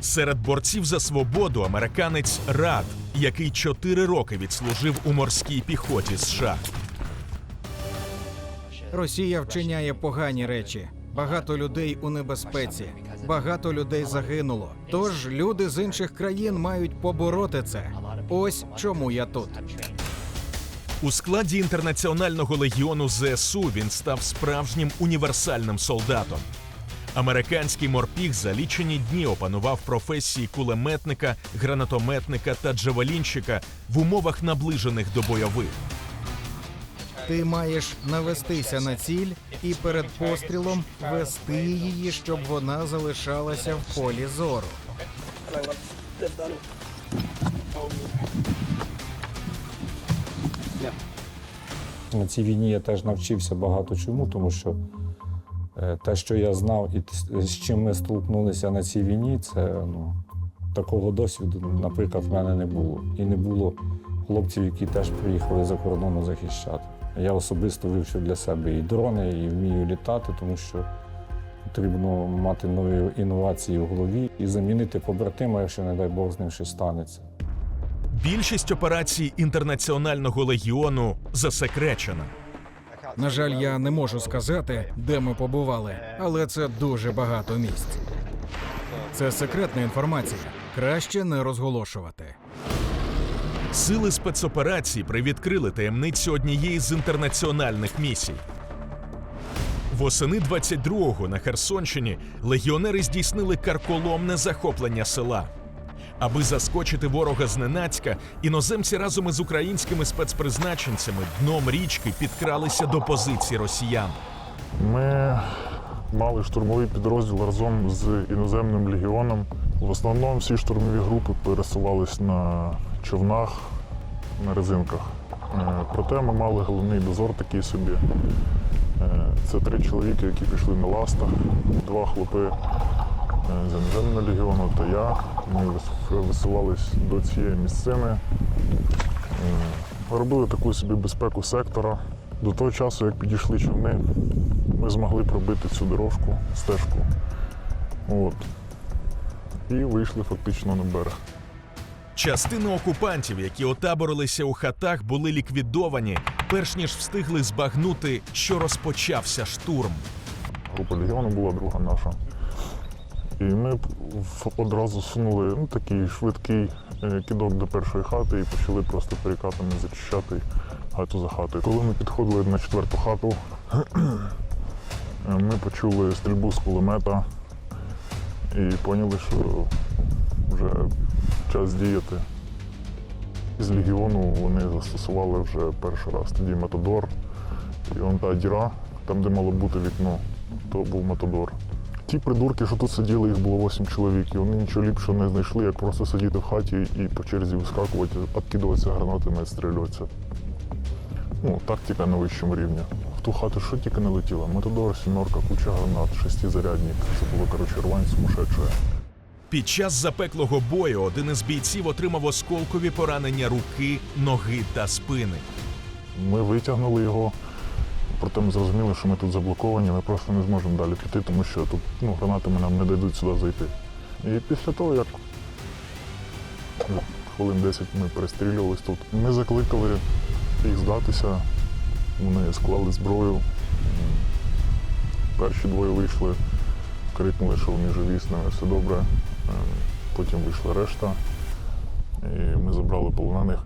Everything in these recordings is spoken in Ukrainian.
Серед борців за свободу американець Рад, який чотири роки відслужив у морській піхоті США. Росія вчиняє погані речі. Багато людей у небезпеці. Багато людей загинуло. Тож люди з інших країн мають побороти це. Ось чому я тут. У складі інтернаціонального легіону ЗСУ він став справжнім універсальним солдатом. Американський морпіг за лічені дні опанував професії кулеметника, гранатометника та джавелінщика в умовах наближених до бойових. Ти маєш навестися на ціль і перед пострілом вести її, щоб вона залишалася в полі зору. На цій війні я теж навчився багато чому, тому що те, що я знав і з чим ми столкнулися на цій війні, це ну, такого досвіду, наприклад, в мене не було. І не було хлопців, які теж приїхали за кордону захищати. Я особисто вивчив для себе і дрони, і вмію літати, тому що потрібно мати нові інновації в голові і замінити побратима, якщо, не дай Бог, з ним щось станеться. Більшість операцій інтернаціонального легіону засекречена. На жаль, я не можу сказати, де ми побували, але це дуже багато місць. Це секретна інформація. Краще не розголошувати. Сили спецоперацій привідкрили таємницю однієї з інтернаціональних місій. Восени 22-го на Херсонщині легіонери здійснили карколомне захоплення села. Аби заскочити ворога зненацька, іноземці разом із українськими спецпризначенцями дном річки підкралися до позицій росіян. Ми мали штурмовий підрозділ разом з іноземним легіоном. В основному всі штурмові групи пересувались на човнах, на резинках. Е, Проте ми мали головний дозор такий собі. Е, Це три чоловіки, які пішли на ластах, два хлопи е, легіону та я. Ми вис- висувались до цієї місцини. Робили таку собі безпеку сектора. До того часу, як підійшли човни, ми змогли пробити цю дорожку, стежку. От. І вийшли фактично на берег. Частина окупантів, які отаборилися у хатах, були ліквідовані, перш ніж встигли збагнути, що розпочався штурм. Група легіону була друга наша. І ми одразу сунули ну, такий швидкий е, кидок до першої хати і почали просто перекатами зачищати хату за хатою. Коли ми підходили на четверту хату, ми почули стрільбу з кулемета і поняли, що вже час діяти. З легіону вони застосували вже перший раз. Тоді Матадор. І он та діра, там, де мало бути вікно, то був Матадор. Ті придурки, що тут сиділи, їх було 8 чоловік, і вони нічого ліпшого не знайшли, як просто сидіти в хаті і по черзі вискакувати, відкидуватися гранатами, відстрілюватися. Ну, тактика на вищому рівні. В ту хату що тільки не летіло? Матадор, сімерка, куча гранат, шестизарядник. Це було, коротше, рвань сумасшедшая. Під час запеклого бою один із бійців отримав осколкові поранення руки, ноги та спини. Ми витягнули його, проте ми зрозуміли, що ми тут заблоковані, ми просто не зможемо далі піти, тому що тут ну, гранатами нам не дадуть сюди зайти. І після того, як хвилин 10 ми перестрілювались тут, ми закликали їх здатися, вони склали зброю. Перші двоє вийшли, крикнули, що вони живі, з ними все добре. Потім вийшла решта, і ми забрали полонених.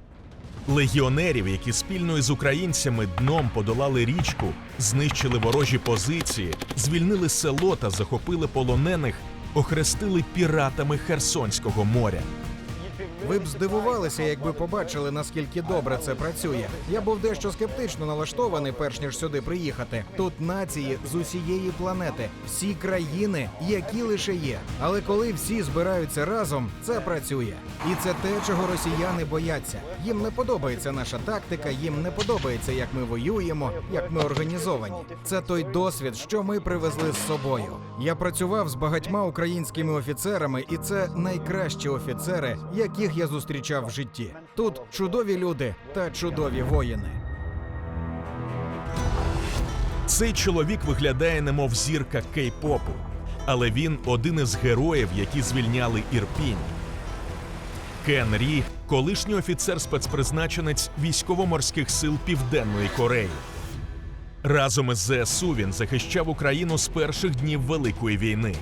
Легіонерів, які спільно із українцями дном подолали річку, знищили ворожі позиції, звільнили село та захопили полонених, охрестили піратами Херсонського моря. Ви б здивувалися, якби побачили, наскільки добре це працює. Я був дещо скептично налаштований, перш ніж сюди приїхати. Тут нації з усієї планети, всі країни, які лише є. Але коли всі збираються разом, це працює. І це те, чого росіяни бояться. Їм не подобається наша тактика, їм не подобається, як ми воюємо, як ми організовані. Це той досвід, що ми привезли з собою. Я працював з багатьма українськими офіцерами, і це найкращі офіцери, яких я зустрічав в житті. Тут чудові люди та чудові воїни. Цей чоловік виглядає немов зірка кей-попу. але він один із героїв, які звільняли Ірпінь. Кен Рі, колишній офіцер спецпризначенець військово-морських сил Південної Кореї. Разом із ЗСУ він захищав Україну з перших днів Великої війни.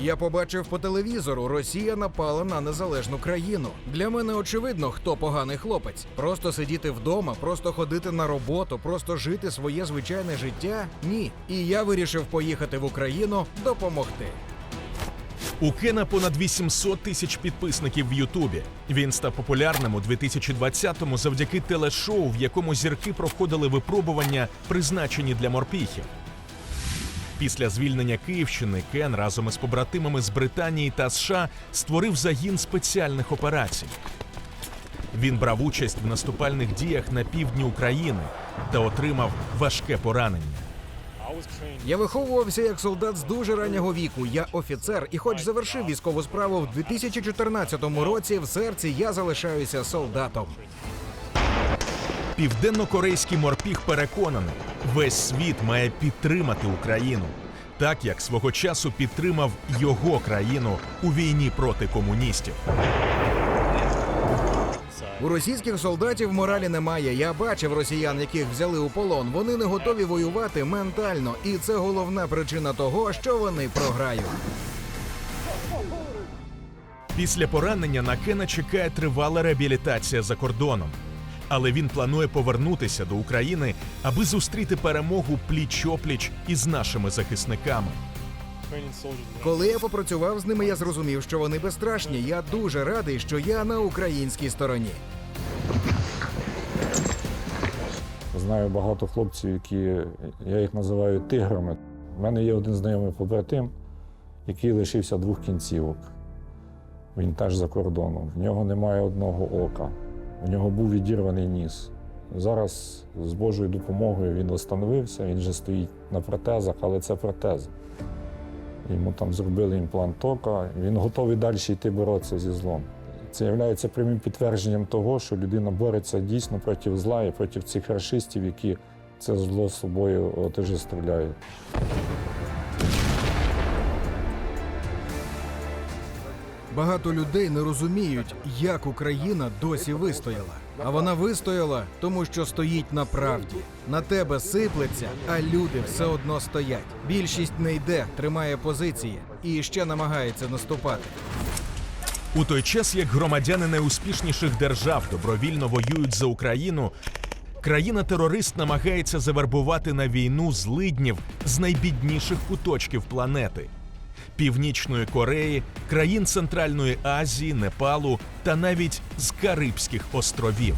Я побачив по телевізору, Росія напала на незалежну країну. Для мене очевидно, хто поганий хлопець. Просто сидіти вдома, просто ходити на роботу, просто жити своє звичайне життя. Ні. І я вирішив поїхати в Україну допомогти. У Кена понад 800 тисяч підписників в Ютубі. Він став популярним у 2020-му завдяки телешоу, в якому зірки проходили випробування, призначені для морпіхів. Після звільнення Київщини Кен разом із побратимами з Британії та США створив загін спеціальних операцій. Він брав участь в наступальних діях на півдні України та отримав важке поранення. Я виховувався як солдат з дуже раннього віку. Я офіцер, і хоч завершив військову справу в 2014 році, в серці я залишаюся солдатом. Південно-корейський морпіг переконаний, весь світ має підтримати Україну, так як свого часу підтримав його країну у війні проти комуністів. У російських солдатів моралі немає. Я бачив росіян, яких взяли у полон. Вони не готові воювати ментально, і це головна причина того, що вони програють. Після поранення на Кена чекає тривала реабілітація за кордоном. Але він планує повернутися до України, аби зустріти перемогу пліч-опліч із нашими захисниками. Коли я попрацював з ними, я зрозумів, що вони безстрашні. Я дуже радий, що я на українській стороні. Знаю багато хлопців, які я їх називаю тиграми. У мене є один знайомий побратим, який лишився двох кінцівок. Він теж за кордоном. В нього немає одного ока. У нього був відірваний ніс. Зараз з Божою допомогою він встановився, він вже стоїть на протезах, але це протез. Йому там зробили імплант ока, він готовий далі йти боротися зі злом. Це є прямим підтвердженням того, що людина бореться дійсно проти зла і проти цих расистів, які це зло з собою отождествляють. Багато людей не розуміють, як Україна досі вистояла. А вона вистояла, тому що стоїть на правді. На тебе сиплеться, а люди все одно стоять. Більшість не йде, тримає позиції і ще намагається наступати. У той час, як громадяни найуспішніших держав добровільно воюють за Україну, країна-терорист намагається завербувати на війну злиднів з найбідніших куточків планети. Північної Кореї, країн Центральної Азії, Непалу та навіть з Карибських островів.